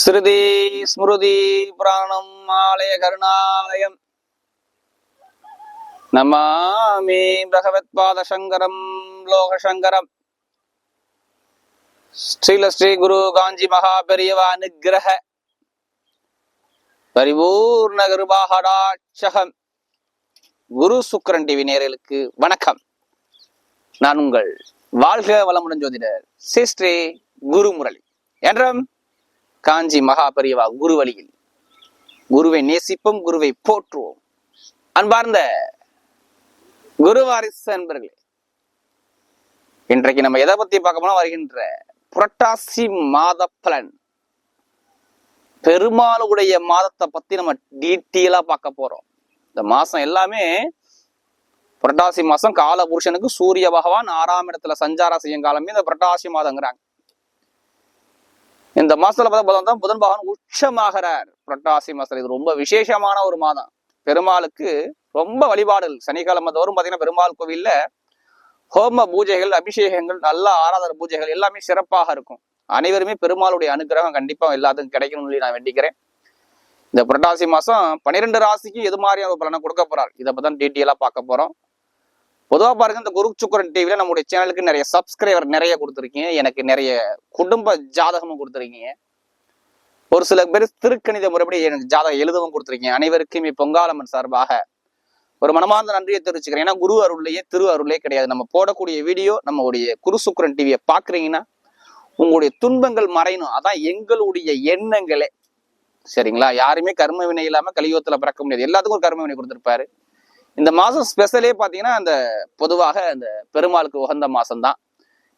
ஸ்ருதி ஸ்மிருதி புராணம் ஆலய கருணாலயம். நமாமி பகவத் பாத சங்கரம் லோக சங்கரம் ஸ்ரீல ஸ்ரீ குரு காஞ்சி மகா பெரியவா அனுகிரக. பரிபூர்ண கிருபாகடாட்சகம். குரு சுக்கரன் டிவி நேரலுக்கு வணக்கம். நான் உங்கள் வாழ்க வளமுடன் ஜோதிடர் ஸ்ரீ ஸ்ரீ குரு முரளி என்றும் காஞ்சி மகா பெரியவா குரு வழியில் குருவை நேசிப்போம் குருவை போற்றுவோம். அன்பார்ந்த குருவாரிசு அன்பர்களே இன்றைக்கு நம்ம எதை பத்தி பார்க்க போனா வருகின்ற புரட்டாசி மாத பலன் பெருமாளுடைய மாதத்தை பத்தி நம்ம டீட்டெயிலா பார்க்க போறோம். இந்த மாசம் எல்லாமே புரட்டாசி மாசம் கால புருஷனுக்கு சூரிய பகவான் ஆறாம் இடத்துல சஞ்சாரம் செய்யும் காலமே இந்த புரட்டாசி மாதங்கிறாங்க. இந்த மாசத்துல பார்த்தா புதன் பகவான் உச்சமாகிறார். புரட்டாசி மாசத்துல. இது ரொம்ப விசேஷமான ஒரு மாதம். பெருமாளுக்கு ரொம்ப வழிபாடுகள். சனிக்கிழமை தோறும் பார்த்தீங்கன்னா பெருமாள் கோவில்ல ஹோம பூஜைகள் அபிஷேகங்கள் நல்ல ஆராதன பூஜைகள் எல்லாமே சிறப்பாக இருக்கும். அனைவருமே பெருமாளுடைய அனுகிரகம் கண்டிப்பா எல்லாத்துக்கும் கிடைக்கணும்னு சொல்லி நான் வேண்டிக்கிறேன். இந்த புரட்டாசி மாசம் பன்னிரெண்டு ராசிக்கு எது மாதிரியான ஒரு பலனை கொடுக்க போறார்? இதை பத்தி டீட்டெயிலா பார்க்க போறோம். பொதுவாக பாருங்க இந்த குரு சுக்கரன் டிவியில் நம்முடைய சேனலுக்கு நிறைய சப்ஸ்கிரைபர் நிறைய கொடுத்துருக்கீங்க. எனக்கு நிறைய குடும்ப ஜாதகமும் கொடுத்துருக்கீங்க. ஒரு சில பேர் திருக்கணித முறைப்படி எனக்கு ஜாதகம் எழுதவும் கொடுத்துருக்கீங்க. அனைவருக்கும் பொங்காலம்மன் சார்பாக ஒரு மனமார்ந்த நன்றியை தெரிவிச்சுக்கிறேன். ஏன்னா குரு அருள்லையே திரு அருளே கிடையாது. நம்ம போடக்கூடிய வீடியோ நம்மளுடைய குரு சுக்கரன் டிவியை பார்க்குறீங்கன்னா உங்களுடைய துன்பங்கள் மறையணும். அதான் எங்களுடைய எண்ணங்களே. சரிங்களா? யாருமே கர்ம வினை இல்லாமல் கலியுகத்தில் பிறக்க முடியாது. எல்லாத்துக்கும் ஒரு கர்ம வினை கொடுத்துருப்பாரு. இந்த மாசம் ஸ்பெஷலே பாத்தீங்கன்னா அந்த பொதுவாக அந்த பெருமாளுக்கு உகந்த மாசம் தான்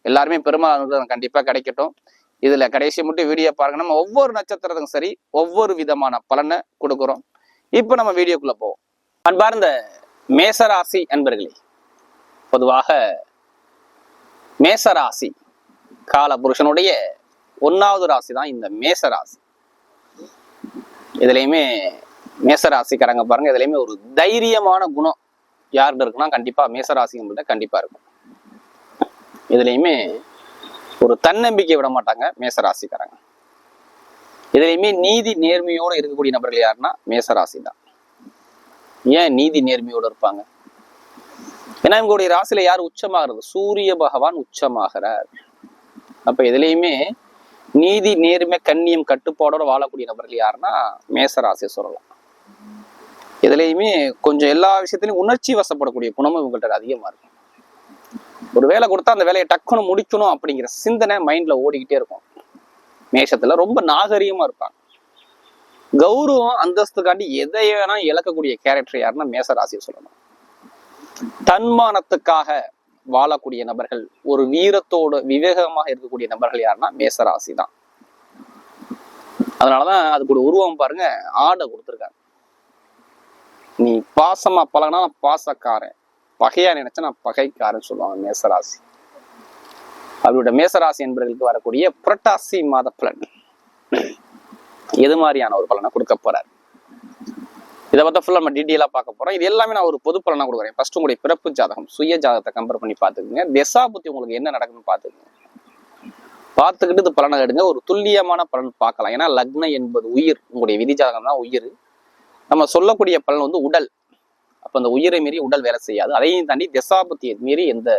எல்லாருமே பெருமாள் அனுகிரகம் கண்டிப்பா கிடைக்கட்டும். இதுல கடைசி மட்டும் வீடியோ பாருங்க. நம்ம ஒவ்வொரு நட்சத்திரத்துக்கும் சரி ஒவ்வொரு விதமான பலனை கொடுக்குறோம். இப்போ நம்ம வீடியோக்குள்ள போவோம். அன்பார்ந்த மேசராசி அன்பர்களே பொதுவாக மேசராசி கால புருஷனுடைய ஒன்றாவது ராசி தான் இந்த மேசராசி. இதுலயுமே மேசராசிக்காரங்க பாருங்க இதுலயுமே ஒரு தைரியமான குணம் யார்கிட்ட இருக்குன்னா கண்டிப்பா மேசராசிங்கள்ட்ட கண்டிப்பா இருக்கும். இதுலயுமே ஒரு தன்னம்பிக்கை விட மாட்டாங்க மேசராசிக்காரங்க. இதுலயுமே நீதி நேர்மையோட இருக்கக்கூடிய நபர்கள் யாருன்னா மேசராசி தான் ஏன் நீதி நேர்மையோட இருப்பாங்க? ஏன்னா இவங்களுடைய ராசியில யார் உச்சமாகிறது? சூரிய பகவான் உச்சமாகிறார். அப்ப இதுலயுமே நீதி நேர்மை கண்ணியம் கட்டுப்பாடோட வாழக்கூடிய நபர்கள் யாருன்னா மேசராசியை சொல்லலாம். இதுலயுமே கொஞ்சம் எல்லா விஷயத்திலையும் உணர்ச்சி வசப்படக்கூடிய குணமும் இவங்கள்ட்ட அதிகமாக இருக்கும். ஒரு வேலை கொடுத்தா அந்த வேலையை டக்குன்னு முடிக்கணும் அப்படிங்கிற சிந்தனை மைண்டில் ஓடிக்கிட்டே இருக்கும். மேஷத்தில் ரொம்ப நாகரீகமாக இருப்பாங்க. கௌரவம் அந்தஸ்துக்காண்டி எதை வேணா இழக்கக்கூடிய கேரக்டர் யாருன்னா மேசராசியை சொல்லணும் தன்மானத்துக்காக வாழக்கூடிய நபர்கள் ஒரு வீரத்தோட விவேகமாக இருக்கக்கூடிய நபர்கள் யாருன்னா மேசராசி தான் அதனாலதான் அதுக்கு ஒரு உருவம் பாருங்க ஆடை கொடுத்துருக்காங்க. நீ பாசமா பழகினா நான் பாசக்காரன். பகையா நினைச்சா நான் பகைக்காரன் சொல்லுவாங்க மேசராசி. அவருடைய மேசராசி என்பவர்களுக்கு வரக்கூடிய புரட்டாசி மாத பலன். எது மாதிரியான ஒரு பலனை கொடுக்க போறார்? இதை பத்தி ஃபுல்லாக நம்ம டீட்டெயிலாக பார்க்க போறோம். இது எல்லாமே நான் ஒரு பொது பலனா கொடுக்குறேன். ஃபர்ஸ்ட் உங்களுடைய பிறப்பு ஜாதகம் சுய ஜாதகத்தை கம்பேர் பண்ணி பார்த்துக்குங்க. திசா புத்தி உங்களுக்கு என்ன நடக்குன்னு பார்த்துக்குங்க. பார்த்துக்கிட்டு இது பலனை எடுங்க. ஒரு துல்லியமான பலன் பார்க்கலாம். ஏன்னா லக்னம் என்பது உயிர். உங்களுடைய விதி ஜாதகம் தான் உயிர். நம்ம சொல்லக்கூடிய பலன் வந்து உடல். அப்போ அந்த உயிரை மீறி உடல் வேலை செய்யாது. அதையும் தாண்டி திசாபத்தியை மீறி எந்த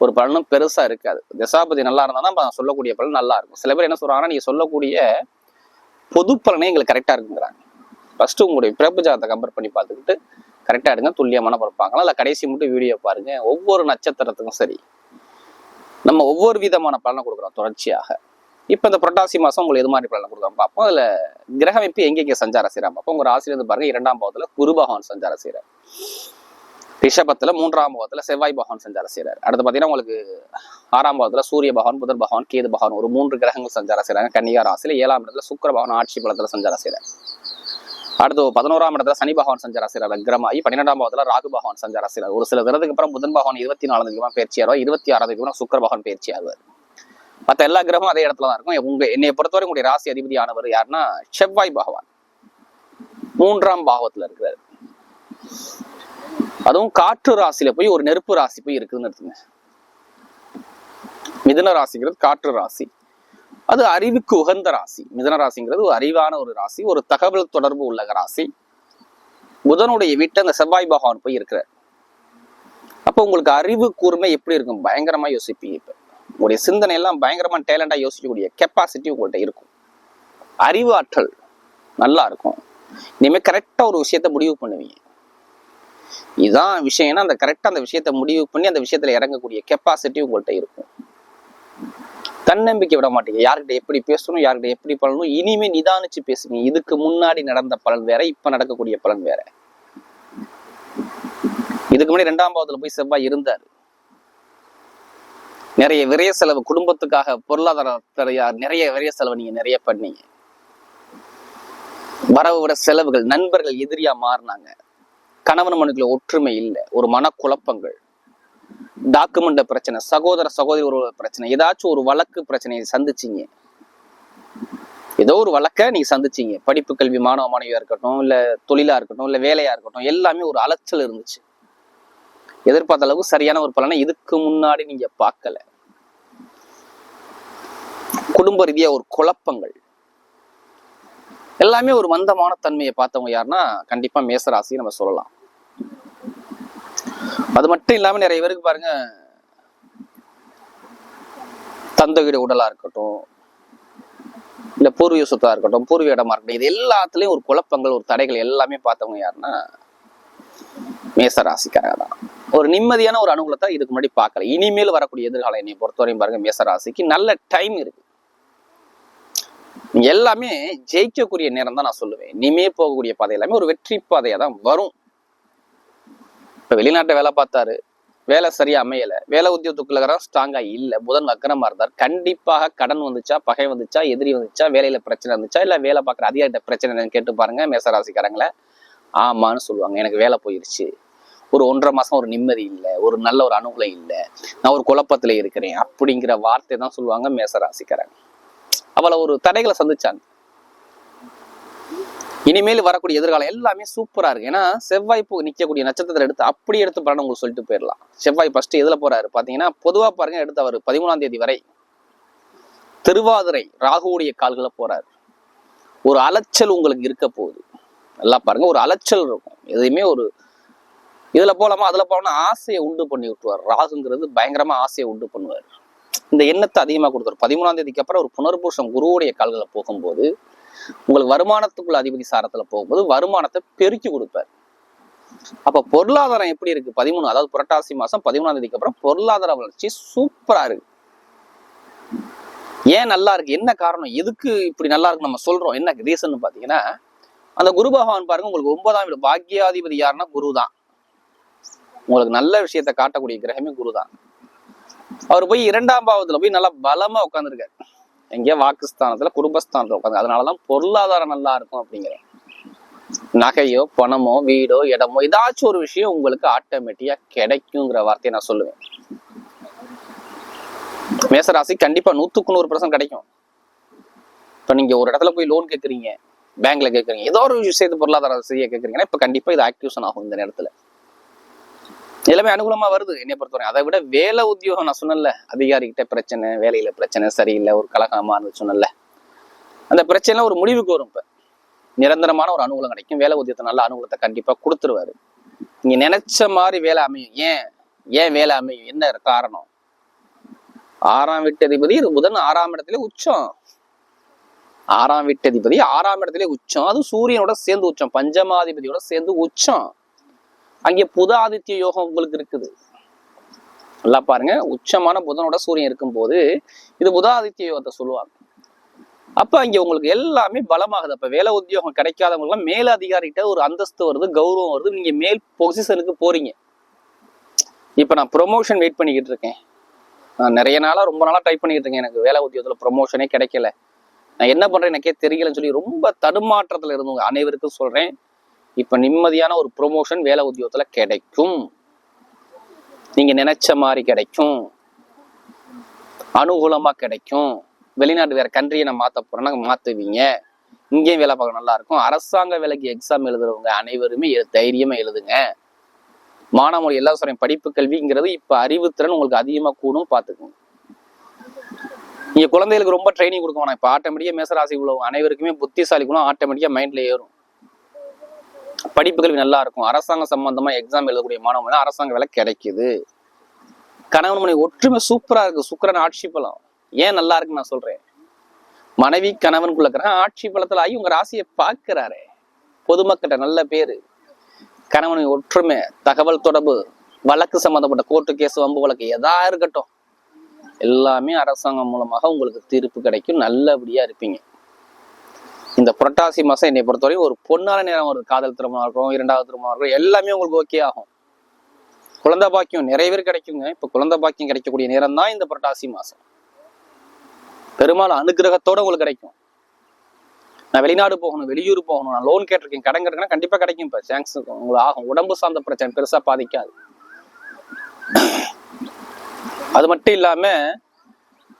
ஒரு பலனும் பெருசா இருக்காது. திசாபதி நல்லா இருந்தால் தான் சொல்லக்கூடிய பலன் நல்லா இருக்கும். சில பேர் என்ன சொல்றாங்கன்னா நீங்க சொல்லக்கூடிய பொது பலனே எங்களுக்கு கரெக்டா இருக்குங்கிறாங்க. ஃபர்ஸ்ட் உங்களுடைய பிறப்பு ஜாதத்தை கம்பேர் பண்ணி பார்த்துக்கிட்டு கரெக்டா எடுங்க துல்லியமான பிறப்பாங்களா இல்லை கடைசி மட்டும் வீடியோ பாருங்க. ஒவ்வொரு நட்சத்திரத்துக்கும் சரி. நம்ம ஒவ்வொரு விதமான பலனை கொடுக்குறோம் தொடர்ச்சியாக. இப்போ இந்த புரட்டாசி மாசம் உங்களுக்கு எது மாதிரி பலனை கொடுக்காம பார்ப்போம் அதில் கிரகமைப்பு எங்கெங்கே எங்கெங்க சஞ்சாரம் செய்யறாங்க பார்ப்போம் உங்க ராசியிலிருந்து பாருங்க இரண்டாம் பாவத்தில் குரு பகவான் சஞ்சாரம் செய்கிறார் ரிஷபத்துல மூன்றாம் பாவத்தில் செவ்வாய் பகவான் சஞ்சாரம் செய்கிறார் அடுத்து பாத்தீங்கன்னா உங்களுக்கு ஆறாம் பாவத்தில் சூரிய பகவான் புதன் பகவான் கேது பகவான் ஒரு மூன்று கிரகங்கள் சஞ்சாரம் செய்கிறாங்க கன்னியார் ராசியில ஏழாம் இடத்துல சுக்கர பகவான் ஆட்சி பலத்தில் சஞ்சாரம் செய்கிறார் அடுத்து பதினோராம் இடத்துல சனி பகவான் சஞ்சாரம் செய்யறாரு வக்ரமாயி பன்னிரெண்டாம் பாவத்துல ராகு பகவான் சஞ்சாரம் செய்யறாரு ஒரு சில தினத்துக்கு அப்புறம் புதன் பகவான் இருபத்தி நாலு தேதி பயிற்சி ஆறுவார் இருபத்தி ஆறாம் தேதி சுக்கர பகவான் பயிற்சி ஆகுவார் மற்ற எல்லா கிரகமும் அதே இடத்துல தான் இருக்கும் உங்க என்னைய பொறுத்தவரை உங்களுடைய ராசி அதிபதி ஆனவர் யாருன்னா செவ்வாய் பகவான். மூன்றாம் பாவத்துல இருக்கிறார். அதுவும் காற்று ராசியில போய் ஒரு நெருப்பு ராசி போய் இருக்குதுன்னு எடுத்துங்க. மிதன ராசிங்கிறது காற்று ராசி. அது அறிவுக்கு உகந்த ராசி. மிதன ராசிங்கிறது ஒரு அறிவான ஒரு ராசி ஒரு தகவல் தொடர்பு உள்ள ராசி. புதனுடைய வீட்டை அந்த செவ்வாய் பகவான் போய் இருக்கிறார். அப்போ உங்களுக்கு அறிவு கூர்மை எப்படி இருக்கும்? பயங்கரமா யோசிப்பீங்க இப்ப. உங்களுடைய சிந்தனை எல்லாம் பயங்கரமா டேலண்டா யோசிக்கக்கூடிய கெப்பாசிட்டி உங்கள்கிட்ட இருக்கும். அறிவாற்றல் நல்லா இருக்கும். இனிமே கரெக்டா ஒரு விஷயத்த முடிவு பண்ணுவீங்க. இதுதான் விஷயம்னா அந்த கரெக்டா அந்த விஷயத்த முடிவு பண்ணி அந்த விஷயத்துல இறங்கக்கூடிய கெப்பாசிட்டி உங்கள்கிட்ட இருக்கும். தன்னம்பிக்கை விட மாட்டீங்க. யார்கிட்ட எப்படி பேசணும் யார்கிட்ட எப்படி பண்ணணும் இனிமே நிதானிச்சு பேசுங்க. இதுக்கு முன்னாடி நடந்த பலன் வேற இப்ப நடக்கக்கூடிய பலன் வேற. இதுக்கு முன்னாடி ரெண்டாம் பாவத்துல போய் செவ்வாய் இருந்தார். நிறைய விரைய செலவு குடும்பத்துக்காக பொருளாதார நிறைய விரைய செலவு நீங்க நிறைய பண்ணீங்க. வரவு விட செலவுகள் நண்பர்கள் எதிரியா மாறினாங்க. கணவன் மனுக்குள்ள ஒற்றுமை இல்லை ஒரு மனக்குழப்பங்கள். டாக்குமெண்ட் பிரச்சனை சகோதர சகோதரி ஒரு பிரச்சனை ஏதாச்சும் ஒரு வழக்கு பிரச்சனையை சந்திச்சீங்க. ஏதோ ஒரு வழக்க நீங்க சந்திச்சீங்க. படிப்பு கல்வி மாணவ மாணவியா இருக்கட்டும் இல்ல தொழிலா இருக்கட்டும் இல்ல வேலையா இருக்கட்டும் எல்லாமே ஒரு அலைச்சல் இருந்துச்சு. எதிர்பார்த்த அளவுக்கு சரியான ஒரு பலனை இதுக்கு முன்னாடி நீங்க பார்க்கல. குடும்ப ரீதியாக ஒரு குழப்பங்கள். எல்லாமே ஒரு மந்தமான தன்மையை பார்த்தவங்க யாருன்னா கண்டிப்பா மேசராசி நம்ம சொல்லலாம். அது மட்டும் இல்லாம நிறைய பேருக்கு பாருங்க தந்தையுடைய உடலா இருக்கட்டும் இல்ல பூர்வீக சொத்தா இருக்கட்டும் பூர்வீக இடமா இருக்கட்டும் இது எல்லாத்துலயும் ஒரு குழப்பங்கள் ஒரு தடைகள் எல்லாமே பார்த்தவங்க யாருன்னா மேசராசிக்காரங்க தான். ஒரு நிம்மதியான ஒரு அனுகூலத்தை இதுக்கு முன்னாடி பார்க்கல. இனிமேல் வரக்கூடிய எதிர்காலம் என்னை பொறுத்தவரையும் பாருங்க மேச ராசிக்கு நல்ல டைம் இருக்கு. எல்லாமே ஜெயிக்கக்கூடிய நேரம் தான் நான் சொல்லுவேன். இனிமே போகக்கூடிய பாதை எல்லாமே ஒரு வெற்றி பாதையாக தான் வரும். இப்ப வெளிநாட்டை வேலை பார்த்தாரு. வேலை சரியா அமையல. வேலை உத்தியோகத்துக்குள்ள ஸ்ட்ராங்கா இல்ல. புதன் வக்கரமா இருந்தார். கண்டிப்பாக கடன் வந்துச்சா பகை வந்துச்சா எதிரி வந்துச்சா வேலையில பிரச்சனை இருந்துச்சா இல்ல வேலை பார்க்குற அதிகாரிட்ட பிரச்சனை கேட்டு பாருங்க மேசராசிக்காரங்களை. ஆமான்னு சொல்லுவாங்க. எனக்கு வேலை போயிருச்சு. ஒரு ஒன்றரை மாசம் ஒரு நிம்மதி இல்லை. ஒரு நல்ல ஒரு அனுகூலம் இல்லை. நான் ஒரு குழப்பத்துல இருக்கிறேன். அப்படிங்கிற வார்த்தை தான் சொல்லுவாங்க மேசராசிக்காரங்க. அவளை ஒரு தடைகளை சந்திச்சாங்க. இனிமேல் வரக்கூடிய எதிர்காலம் எல்லாமே சூப்பரா இருக்கு. ஏன்னா செவ்வாய் பூ நிக்கக்கூடிய நட்சத்திரத்தை எடுத்து அப்படி எடுத்து பலன் உங்களுக்கு சொல்லிட்டு போயிடலாம். செவ்வாய் ஃபர்ஸ்ட் எதுல போறாரு. பாத்தீங்கன்னா பொதுவா பாருங்க எடுத்து அவர் பதிமூணாம் தேதி வரை திருவாதிரை ராகுவுடைய கால்களை போறாரு. ஒரு அலைச்சல் உங்களுக்கு இருக்க போகுது. நல்லா பாருங்க ஒரு அலைச்சல் இருக்கும். எதையுமே ஒரு இதுல போலாமா அதுல போலாம்னா ஆசையை உண்டு பண்ணி விட்டுருவார். ராகுங்கிறது பயங்கரமா ஆசையை உண்டு பண்ணுவார். இந்த எண்ணத்தை அதிகமா கொடுத்தாரு பதிமூணாம் தேதிக்கு அப்புறம் ஒரு புனர்பூஷம் குருவுடைய கால்களை போகும்போது உங்களுக்கு வருமானத்துக்குள்ள அதிபதி சாரத்துல போகும்போது வருமானத்தை பெருக்கி கொடுப்பார். அப்ப பொருளாதாரம் எப்படி இருக்கு? பதிமூணு அதாவது புரட்டாசி மாசம் பதிமூணாம் தேதிக்கு அப்புறம் பொருளாதார வளர்ச்சி சூப்பரா இருக்கு. ஏன் நல்லா இருக்கு? என்ன காரணம்? எதுக்கு இப்படி நல்லா இருக்கு? நம்ம சொல்றோம். என்ன ரீசன் பாத்தீங்கன்னா அந்த குரு பகவான் பாருங்க உங்களுக்கு ஒன்பதாம் வீடு. பாக்கியாதிபதி யாருன்னா குரு தான் உங்களுக்கு நல்ல விஷயத்த காட்டக்கூடிய கிரகமே குரு தான் அவர் போய் இரண்டாம் பாவத்துல போய் நல்லா பலமா உட்காந்துருக்காரு எங்கேயோ வாக்குஸ்தானத்துல குடும்பஸ்தானத்துல உட்காந்து அதனாலதான் பொருளாதாரம் நல்லா இருக்கும் அப்படிங்கிறேன் நகையோ பணமோ வீடோ இடமோ ஏதாச்சும் ஒரு விஷயம் உங்களுக்கு ஆட்டோமேட்டிக்கா கிடைக்குங்கிற வார்த்தையை நான் சொல்லுவேன். மேசராசி கண்டிப்பா நூத்துக்கு நூறு பர்சன்ட் கிடைக்கும். இப்ப நீங்க ஒரு இடத்துல போய் லோன் கேக்குறீங்க பேங்க்ல கேக்குறீங்க ஏதோ ஒரு விஷயத்து பொருளாதார செய்ய கேக்குறீங்கன்னா இப்ப கண்டிப்பா இது ஆக்டிவேஷன் ஆகும் இந்த நேரத்துல. எல்லாமே அனுகூலமா வருது என்னை பொறுத்தவரை அதை விட வேலை உத்தியோகம் நான் சொன்னல அதிகாரிகிட்ட பிரச்சனை வேலையில பிரச்சனை சரியில்லை ஒரு கலகமா இருந்து சொன்னல அந்த பிரச்சனை ஒரு முடிவுக்கு வரும் இப்ப. நிரந்தரமான ஒரு அனுகூலம் கிடைக்கும். வேலை உத்தியோகத்தை நல்ல அனுகூலத்தை கண்டிப்பா கொடுத்துருவாரு. நீங்க நினைச்ச மாதிரி வேலை அமையும். ஏன்? ஏன் வேலை அமையும்? என்ன காரணம்? ஆறாம் வீட்டதிபதி புதன் ஆறாம் இடத்துல உச்சம். ஆறாம் வீட்டதிபதி ஆறாம் இடத்துல உச்சம். அது சூரியனோட சேர்ந்து உச்சம். பஞ்சமாதிபதியோட சேர்ந்து உச்சம். அங்கே புத ஆதித்ய யோகம் உங்களுக்கு இருக்குது. நல்லா பாருங்க. உச்சமான புதனோட சூரியன் இருக்கும்போது இது புத ஆதித்ய யோகத்தை சொல்லுவாங்க. அப்ப இங்க உங்களுக்கு எல்லாமே பலமாகுது. அப்ப வேலை உத்தியோகம் கிடைக்காதவங்க மேல அதிகாரிகிட்ட ஒரு அந்தஸ்து வருது கௌரவம் வருது. நீங்க மேல் பொசிஷனுக்கு போறீங்க. இப்ப நான் ப்ரொமோஷன் வெயிட் பண்ணிக்கிட்டு இருக்கேன். நான் நிறைய நாளா ரொம்ப நாளா ட்ரை பண்ணிக்கிட்டு இருக்கேன். எனக்கு வேலை உத்தியோகத்துல ப்ரொமோஷனே கிடைக்கல. நான் என்ன பண்றேன் எனக்கே தெரியலன்னு சொல்லி ரொம்ப தடுமாற்றத்துல இருந்தவங்க அனைவருக்கும் சொல்றேன். இப்ப நிம்மதியான ஒரு ப்ரொமோஷன் வேலை உத்தியோகத்துல கிடைக்கும். நீங்க நினைச்ச மாதிரி கிடைக்கும். அனுகூலமா கிடைக்கும். வெளிநாட்டு வேற கண்ட்ரியை நான் மாத்த போறேன்னா மாத்துவீங்க. இங்கேயும் வேலை பார்க்க நல்லா இருக்கும். அரசாங்க வேலைக்கு எக்ஸாம் எழுதுறவங்க அனைவருமே எ- தைரியமா எழுதுங்க. மாணவர்கள் எல்லா சொல்றேன் படிப்பு கல்விங்கிறது இப்ப அறிவுத்திறன் உங்களுக்கு அதிகமா கூடும் பாத்துக்கோங்க நீங்க குழந்தைகளுக்கு ரொம்ப ட்ரைனிங் கொடுக்க வேணாம் இப்போ ஆட்டோமேட்டிக்கா மேசராசி உள்ளவங்க அனைவருக்குமே புத்திசாலி குணம் ஆட்டோமேட்டிக்கா மைண்ட்ல ஏறும். படிப்புகள் நல்லா இருக்கும் அரசாங்க சம்பந்தமா எக்ஸாம் எழுதக்கூடிய மாணவங்க அரசாங்க வேலை கிடைக்குது. கணவன் மனைவி ஒற்றுமை சூப்பரா இருக்கு. சுக்கிரன் ஆட்சி பலம். ஏன் நல்லா இருக்குன்னு நான் சொல்றேன். மனைவி கணவனுக்குள்ள இருக்கிற ஆட்சி பலத்துல ஆகி உங்க ராசியை பார்க்கிறாரே. பொதுமக்கிட்ட நல்ல பேரு. கணவனின் ஒற்றுமை தகவல் தொடர்பு வழக்கு சம்பந்தப்பட்ட கோர்ட்டு கேஸ் வம்பு வழக்கு எதா இருக்கட்டும். எல்லாமே அரசாங்கம் மூலமாக உங்களுக்கு தீர்ப்பு கிடைக்கும். நல்லபடியா இருப்பீங்க. இந்த புரட்டாசி மாசம் என்னை பொறுத்தவரையும் ஒரு பொன்னான நேரம் வருது காதல் திருமணம் இருக்கும் இரண்டாவது திருமணம் இருக்கும் எல்லாமே உங்களுக்கு ஓகே ஆகும். குழந்தை பாக்கியம் நிறைய பேர் கிடைக்குங்க. இப்போ குழந்தை பாக்கியம் கிடைக்கக்கூடிய நேரம் தான் இந்த புரட்டாசி மாதம் பெரும்பாலும் அனுகிரகத்தோடு உங்களுக்கு கிடைக்கும். நான் வெளிநாடு போகணும் வெளியூர் போகணும் நான் லோன் கேட்டிருக்கேன் கடன் கேட்டிருக்கேன் கண்டிப்பா கிடைக்கும் இப்போ. சான்ஸ் உங்களுக்கு ஆகும். உடம்பு சார்ந்த பிரச்சனை பெருசா பாதிக்காது. அது மட்டும் இல்லாமல்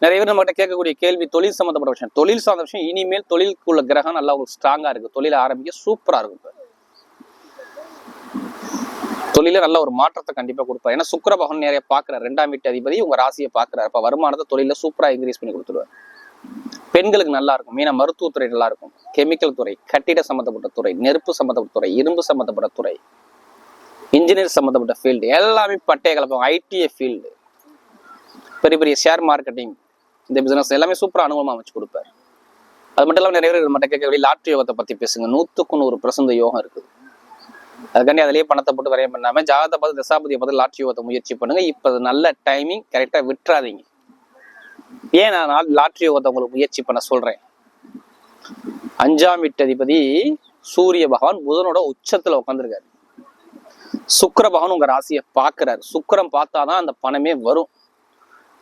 நிறைய பேர் நம்மகிட்ட கேட்கக்கூடிய கேள்வி தொழில் சம்மந்தப்பட்ட விஷயம். தொழில் சார்ந்த விஷயம் இனிமேல் தொழிலுக்குள்ள கிரகம் நல்லா ஒரு ஸ்ட்ராங்கா இருக்கு. தொழில ஆரம்பிக்க சூப்பரா இருக்கும். தொழில நல்ல ஒரு மாற்றத்தை கண்டிப்பா கொடுப்பார். ஏன்னா சுக்கர பகவான் நிறைய பாக்குறாரு ரெண்டாம் வீட்டு அதிபதி உங்க ராசியை பாக்குறாரு அப்ப வருமானத்தை தொழில சூப்பரா இன்க்ரீஸ் பண்ணி கொடுத்துருவாரு. பெண்களுக்கு நல்லா இருக்கும். மீனா மருத்துவத்துறை நல்லா இருக்கும். கெமிக்கல் துறை கட்டிட சம்மந்தப்பட்ட துறை நெருப்பு சம்மந்தப்பட்ட துறை இரும்பு சம்மந்தப்பட்ட துறை இன்ஜினியர் சம்மந்தப்பட்ட ஃபீல்டு எல்லாமே பட்டைய கலப்பம் ஐடிஐ ஃபீல்டு பெரிய பெரிய ஷேர் மார்க்கெட்டிங் இந்த பிசினஸ் எல்லாமே சூப்பராக அனுபவமா அமைச்சு கொடுப்பாரு. அது மட்டும் இல்லாம நிறைய பேர் மட்டும் கேட்கக்கூடிய லாட்ரி யோகத்தை பத்தி பேசுங்க. நூற்றுக்கு நூறு பிரசந்த யோகம் இருக்குது. அதுக்காண்டி அதிலேயே பணத்தை போட்டு வரையம் பண்ணாம ஜாதகத்தை பார்த்து தசாபதியை பார்த்து லாட்ரி யோகத்தை முயற்சி பண்ணுங்க. இப்ப நல்ல டைமிங் கரெக்டா விட்டுறாதீங்க. ஏன் நான் லாட்ரி யோகத்தை உங்களுக்கு முயற்சி பண்ண சொல்றேன்? அஞ்சாம் வீட்டதிபதி சூரிய பகவான் புதனோட உச்சத்துல உட்காந்துருக்காரு சுக்கர பகவான் உங்க ராசியை பாக்குறாரு சுக்கிரம் பார்த்தாதான் அந்த பணமே வரும்.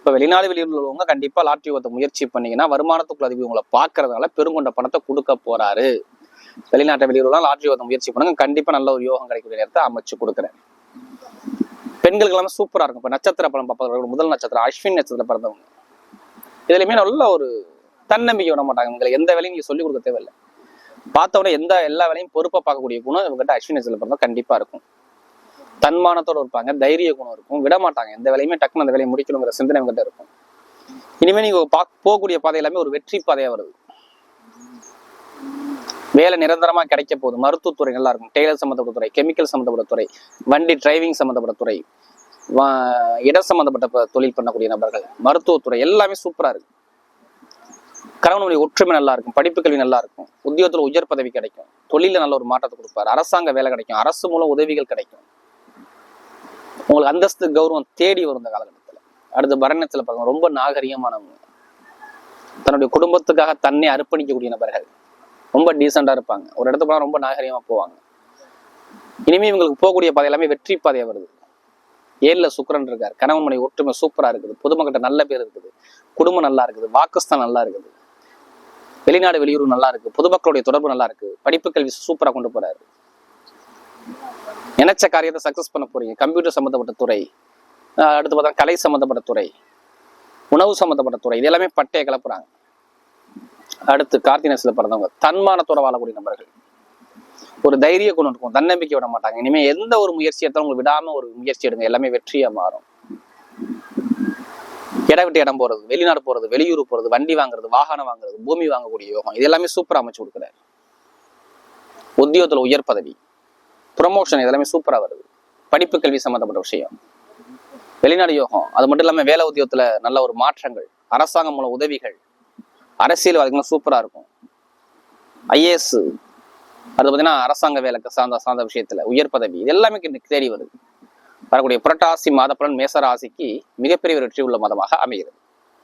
இப்போ வெளிநாடு வெளியில் உள்ளவங்க கண்டிப்பா லாட்ரி ஓத்த முயற்சி பண்ணீங்கன்னா வருமானத்துக்குள்ள அதிபதி உங்களை பாக்குறதுனால பெருங்கொண்ட பணத்தை கொடுக்க போறாரு. வெளிநாட்டு வெளியூர்லாம் லாட்ரி ஓத்த முயற்சி பண்ணுங்க. கண்டிப்பா நல்ல ஒரு யோகம் கிடைக்கக்கூடிய நேரத்தை அமைச்சு கொடுக்குறேன். பெண்களுக்கு எல்லாமே சூப்பரா இருக்கும். இப்ப நட்சத்திர பலம் பார்ப்பவர்கள் முதல் நட்சத்திரம் அஸ்வின் நட்சத்திரம் பிறந்தவங்க. இதுலையுமே நல்ல ஒரு தன்னம்பிக்கை விட மாட்டாங்க. உங்களுக்கு எந்த வேலையும் நீங்கள் சொல்லிக் கொடுக்க தேவையில்லை. பார்த்தவொடனே எந்த எல்லா வேலையும் பொறுப்பா பார்க்கக்கூடிய குணம் இவங்ககிட்ட அஸ்வின் நட்சத்திரம் பிறந்தா கண்டிப்பா இருக்கும். தன்மானத்தோட இருப்பாங்க தைரிய குணம் இருக்கும் விட மாட்டாங்க. எந்த வேலையுமே டக்குன்னு அந்த வேலையை முடிக்கணுங்கிற சிந்தனை இவங்ககிட்ட இருக்கும். இனிமே நீங்க பா- போகக்கூடிய பாதை எல்லாமே ஒரு வெற்றி பாதையா வருது. வேலை நிரந்தரமா கிடைக்க போகுது. மருத்துவத்துறை நல்லா இருக்கும். டெய்லர் சம்மந்தப்பட்ட துறை கெமிக்கல் சம்மந்தப்பட்ட துறை வண்டி டிரைவிங் சம்மந்தப்பட்ட துறை வா- இட சம்மந்தப்பட்ட தொழில் பண்ணக்கூடிய நபர்கள் மருத்துவத்துறை எல்லாமே சூப்பரா இருக்கு. கணவனுடைய ஒற்றுமை நல்லா இருக்கும். படிப்பு கல்வி நல்லா இருக்கும். உத்தியோகத்துல உயர் பதவி கிடைக்கும். தொழில நல்ல ஒரு மாற்றத்தை கொடுப்பாரு. அரசாங்க வேலை கிடைக்கும். அரசு மூலம் உதவிகள் கிடைக்கும். உங்களுக்கு அந்தஸ்து கௌரவம் தேடி வரும் இந்த காலகட்டத்துல. அடுத்து பரணத்தில் பார்க்கணும் ரொம்ப நாகரிகமானவங்க. தன்னுடைய குடும்பத்துக்காக தன்னை அர்ப்பணிக்கக்கூடிய நபர்கள். ரொம்ப டீசெண்டாக இருப்பாங்க. ஒரு இடத்துக்கு போனா ரொம்ப நாகரிகமா போவாங்க. இனிமே இவங்களுக்கு போகக்கூடிய பாதை எல்லாமே வெற்றி பாதையாக வருது. ஏழுல சுக்கிரன் இருக்கார். கணவன் மனை ஒற்றுமை சூப்பரா இருக்குது. பொதுமக்கிட்ட நல்ல பேர் இருக்குது. குடும்பம் நல்லா இருக்குது. வாக்குஸ்தான் நல்லா இருக்குது. வெளிநாடு வெளியூர் நல்லா இருக்கு. பொதுமக்களுடைய தொடர்பு நல்லா இருக்கு. படிப்பு கல்வி சூப்பரா கொண்டு போறாரு. நினைச்ச காரியத்தை சக்சஸ் பண்ண போறீங்க. கம்ப்யூட்டர் சம்மந்தப்பட்ட துறை ஆஹ் அடுத்து பார்த்தா கலை சம்பந்தப்பட்ட துறை உணவு சம்பந்தப்பட்ட துறை இது எல்லாமே பட்டையை கிளப்புறாங்க அடுத்து கார்த்தினேசில பிறந்தவங்க தன்மானத்தோட வாழக்கூடிய நபர்கள். ஒரு தைரிய குணம் இருக்கும் தன்னம்பிக்கை விட மாட்டாங்க. இனிமே எந்த ஒரு முயற்சி எடுத்தாலும் உங்களுக்கு விடாம ஒரு முயற்சி எடுங்க எல்லாமே வெற்றியா மாறும். இடம் விட்டு இடம் போறது வெளிநாடு போறது வெளியூர் போறது வண்டி வாங்குறது வாகனம் வாங்குறது பூமி வாங்கக்கூடிய யோகம் இது எல்லாமே சூப்பரா அமைச்சு கொடுக்குறாரு. உத்தியோகத்துல உயர் பதவி. ப்ரொமோஷன் இதெல்லாமே சூப்பராக வருது. படிப்பு கல்வி சம்மந்தப்பட்ட விஷயம். வெளிநாடு யோகம் அது மட்டும் இல்லாமல் வேலை உத்தியோகத்தில் நல்ல ஒரு மாற்றங்கள் அரசாங்கம் மூலம் உதவிகள் அரசியல்வாதிகள்லாம் சூப்பராக இருக்கும். ஐஏஎஸ் அது பார்த்தீங்கன்னா அரசாங்க வேலைக்கு சார்ந்த சார்ந்த விஷயத்தில் உயர் பதவி இது எல்லாமே இன்னைக்கு தேடி வருது. வரக்கூடிய புரட்டாசி மாத பலன் மிகப்பெரிய ஒரு வெற்றி உள்ள மாதமாக அமைகிறது.